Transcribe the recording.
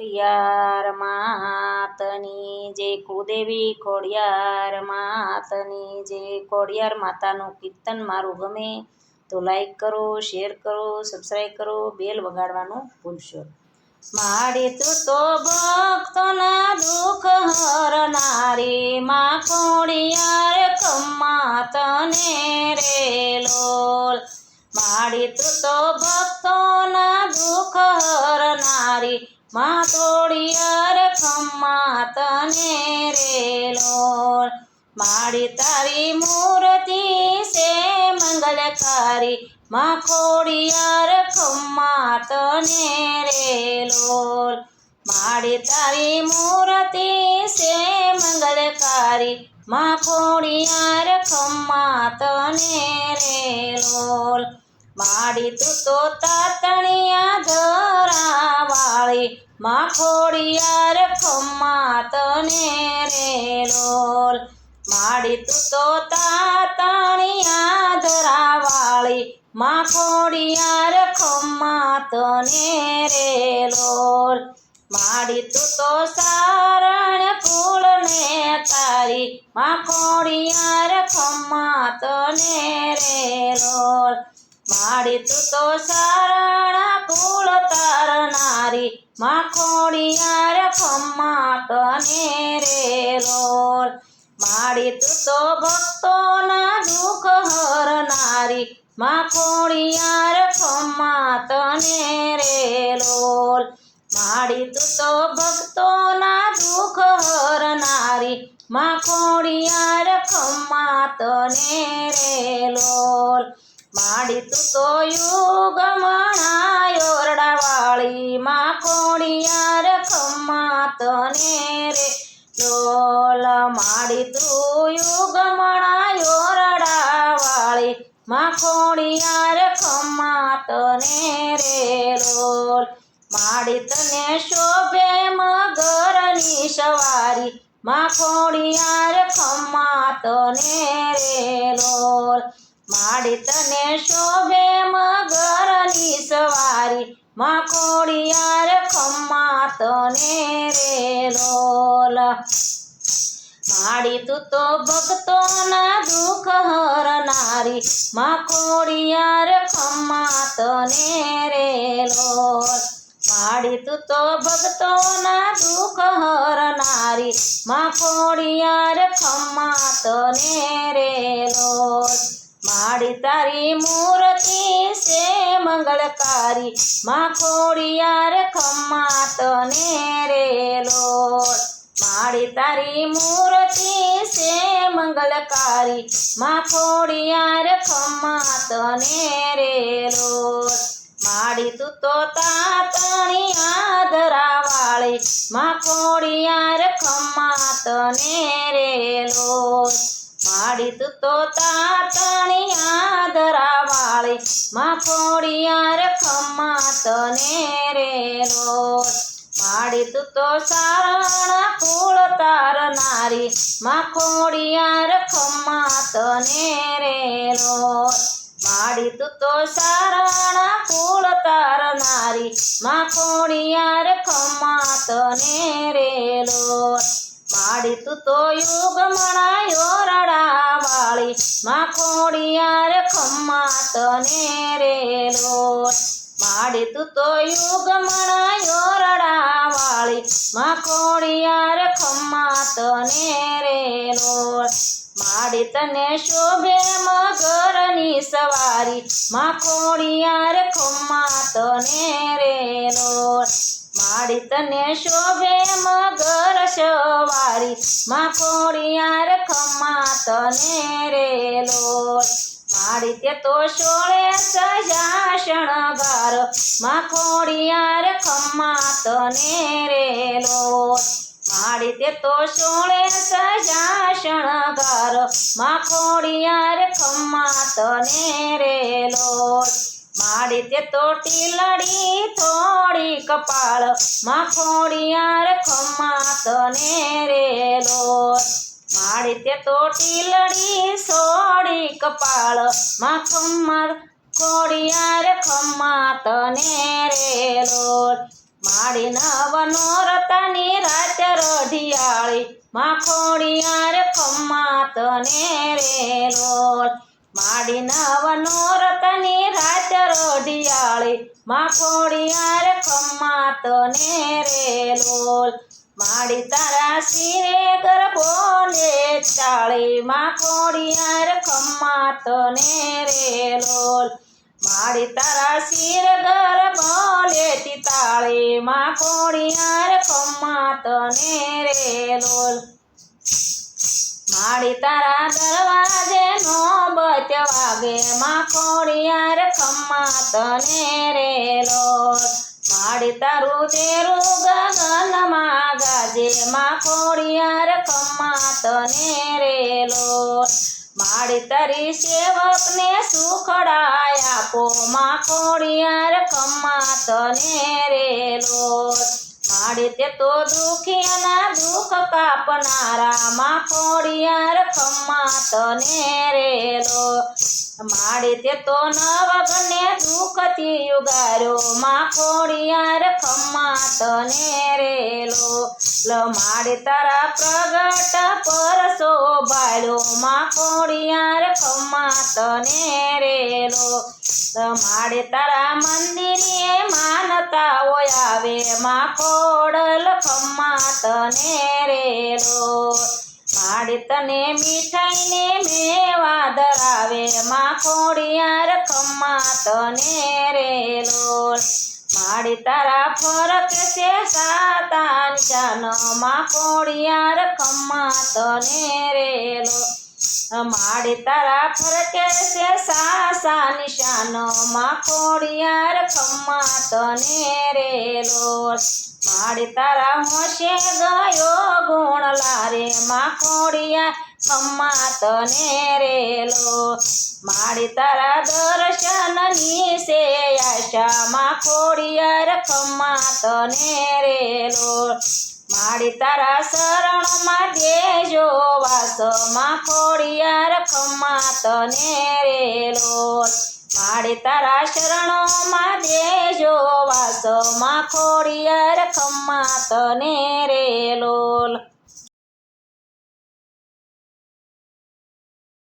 ખોડિયાર માતની જે કુદેવી ખોડિયાર માતની જે ખોડિયાર માતાનું કીર્તન મારું ગમે તો લાઈક કરો શેર કરો સબસ્ક્રાઈબ કરો બેલ વગાડવાનું ભૂલશો. માડી તું તો ભક્તોના દુઃખ હરનારી માં ખોડિયાર ખમ્મા તને રે લોલ. માડી તું તો ભક્તોના દુઃખ હરનારી માં તોડિયાર ખમ્મા તને રે લોલ. માડી તારી મૂર્તિ સે મંગલકારી. માં ખોડિયાર ખમ્મા તને રે લોલ. માડી તારી મૂર્તિ સે મંગલકારી. માં ખોડિયાર ખમ્મા તને રે માડી તું તો તાતણિયા ધરાવાળી માં ખોડિયાર ખમ્મા તને રે લોલ માડી તું તો તાતણિયા ધરાવાળી માં ખોડિયાર ખમ્મા તને રે લોલ માડી તું તો સારણ કુળને તારી માં ખોડિયાર ખમ્મા તને રે લોલ માડી તું તો સારણા ફૂલ તારનારી માખોડિયા રે ખમ્મા તને રે લોલ મારી તું તો ભક્તોના દુઃખ હરનારી માખોડિયા રે ખમ્મા તને રે લોલ મારી તું તો ભક્તોના દુઃખ હરનારી માખોડિયા રે ખમ્મા તને રે લોલ માડી તું તો યુગ મણાયોરડાવાળી માં ખોડિયાર ખમ્મા તને રે. લોલ માડી તું યુગ મણાયોરડાવાળી માં ખોડિયાર ખમ્મા તને રે. લોલ માડી તને શોભે મગરની માડી તને શોભે મગરની સવારી, માં ખોડિયાર ખમ્મા તને રે લોલ માડી તું તો ભક્તોના દુઃખ હરનારી, માં ખોડિયાર ખમ્મા તને રે લોલ માડી તું તો ભક્તોના દુઃખ હરનારી, માં ખોડિયાર ખમ્મા તને રે લોલ માડી તારી મૂર્તિ છે મંગળકારી. માં ખોડિયાર ખમ્મા તને રે લોટ. માડી તારી મૂર્તિ છે મંગલકારી માં ખોડિયાર ખમ્મા તને રે લોટ. માડી તું તો તાતણી આદરા વાળી માં ખોડિયાર ખમ્મા તને રે લોલ તું તો સારણ કુળ તારનારી માં ખોડિયાર ખમ્મા તને રે લોલ માડી તું તો સારણ કુળ તારનારી માં ખોડિયાર ખમ્મા તને રે લોલ માડી તું તો યુગ મણાયો રડાવાળી માં ખોડિયાર ખમ્મા તને રે લોલ માડી તું તો યુગ મણાયો રડાવાળી માં ખોડિયાર ખમ્મા તને રે લોલ માડી તને શોભે મગરની સવારી. માં ખોડિયાર ખમ્મા તને રે લોલ માડી તને શોભે મગર સવારી માં ખોડિયાર ખમ્મા તને રે લોલ માડી તે તો સોળે સજા શણગાર. માં ખોડિયાર ખમ્મા તને રે લોલ મારી તે તો સોળે સજા શણગાર. માં ખોડિયાર ખમ્મા તને રે લોલ માડી તે તોટી લડી થોડી કપાળ. માં ખોડિયાર તને રે લોલ માડી તે તો ટીલડી સોડી કપાળ. માં ખમ્મા ખોડિયાર ખમ્મા તને રે લોલ માડી નવ નોરતાની રાત રઢિયાળી. માં ખોડિયાર ખમ્મા તને રે લોલ માડી નવ નોરતાની રાત રઢિયાળી. માં ખોડિયાર ખમ્મા તને રે લોલ માડી તારા શિરે ગરબો લે ચાળી માં ખોડિયાર ખમ્મા તને રે લોલ. માડી તારા શિર ગરબો લેતી તાળી માં ખોડિયાર ખમ્મા તને રે લોલ. માડી તારા દરવાજે નો બચ વાગે, માં કોડિયાર ખમ્મા તને રે લોલ. માડી તારું તેરું ગગનમાં ગાજે. માં ખોડિયાર ખમ્મા તને રે લોલ માડી તારી સેવકને સુખડાય આપો. માં ખોડિયાર ખમ્મા તને રે લોલ માડી તે તો દુખિયાના દુઃખ કાપનારા. માં ખોડિયાર ખમ્મા તને રે માડી તે તો નવગને દુઃખથી યુગારો માં ખોડિયાર ખમ્મા તને રેલો લ માડી તારા પ્રગટ પરસો બાળ્યો માં ખોડિયાર ખમ્મા તને રેલો માડી તારા મંદિરે માનતાઓ આવે. માં ખોડલ ખમ્મા તને રે માડી તને મીઠાઈને મેવા ધરાવે માં ખોડિયાર ખમ્મા તને રે લોલ માડી તારા ફરક છે સાતાન નિશાનો માં ખોડિયાર ખમ્મા તને રે લો માડી તારા ફરકે છે સાસા નિશાનો માં ખોડિયાર ખમ્મા તને રે લોલ માડી તારા હોશે ગયો ગુણ લારે માં ખોડિયા ખમ્મા તને રે લો માડી તારા દર્શનની છે આશા માં ખોડિયાર ખમ્મા તને રે લો માડી તારા શરણમાં દેજો વાસો માં ખોડિયાર ખમા તને રે લો માડી તારા શરણોમાં દેજો વાસો માં ખોડિયાર ખમા તને રે લોલ